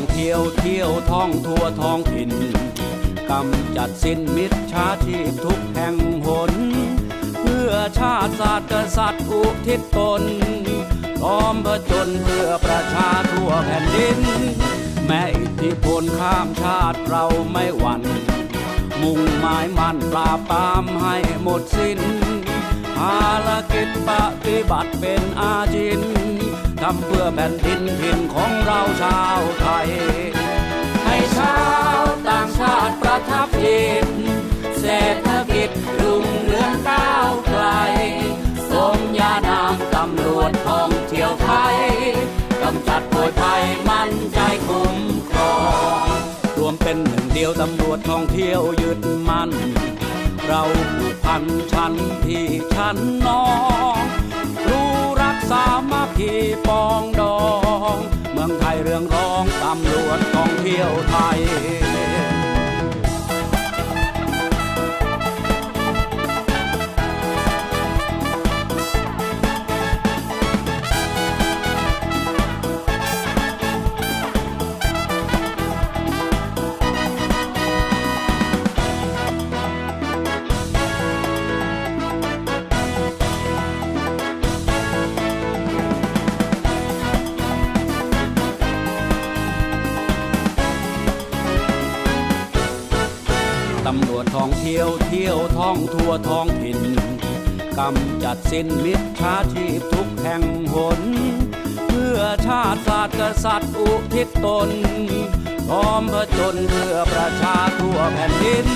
องเที่ยวเที่ยวท่องทั่วท้องถิ่นกำจัดสิ้นมิจฉาชีพทุกแห่งหน เพื่อชาติศาสตร์กษัตริย์อุทิศตนพร้อมผจญเพื่อประชาทั่วแผ่นดิน แม้อิทธิพลข้ามชาติเราไม่หวั่น มุ่งหมายมั่นปราบปรามให้หมดสิ้นภารกิจปฏิบัติเป็นอาจิน ทำเพื่อแผ่นดินถิ่นของเราชาวไทย ให้ชาวต่างชาติประทับยินเศรษฐกิจรุ่งเรืองก้าวไกลสมญานามตำรวจท่องเที่ยวไทยกำจัดโวยภัยมั่นใจคุ้มครองรวมเป็นหนึ่งเดียวตำรวจท่องเที่ยวยึดมั่นเราผูกพันชั้นพี่ชั้นน้อง สามัคคีปองดอง เมืองไทยเรื่องร้องตำรวจกองเที่ยวไทยำรวจท่องเที่ยวเที่ยวท่องทั่วท้องถิ่นกำจัดสิ้นมิจฉาชีพทุกแห่งหน เพื่อชาติศาสตร์กษัตริย์อุทิศตนพร้อมผจญเพื่อประชาทั่วแผ่นดิน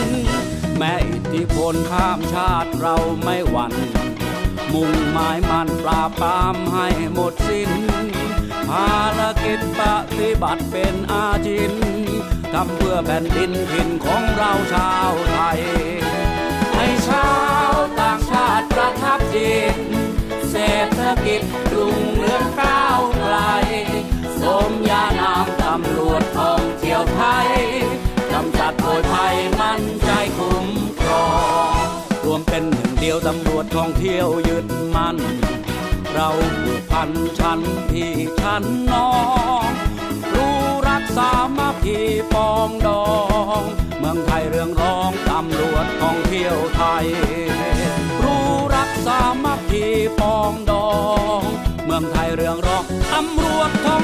แม้อิทธิพลข้ามชาติเราไม่หวั่น มุ่งหมายมันปราบปรามให้หมดสิ้น ภารกิจปฏิบัติเป็นอาจิน ทำเพื่อแผ่นดินถิ่นของเราชาวไทย ให้ชาวต่างชาติประทับจิต เศรษฐกิจรุ่งเรืองก้าวไกล สมญานามตำรวจท่องเที่ยวไทยกำจัดโวยภัยมั่นใจคุ้มครอง รวมเป็นหนึ่งเดียวตำรวจท่องเที่ยวยึดมั่นเราผูกพันชั้นพี่ชั้นน้อง สามัคคีปองดอง เมืองไทยเรื่องร้องตำรวจท่องเที่ยวไทย รู้รักสามัคคีปองดอง เมืองไทยเรื่องร้องตำรวจท่อง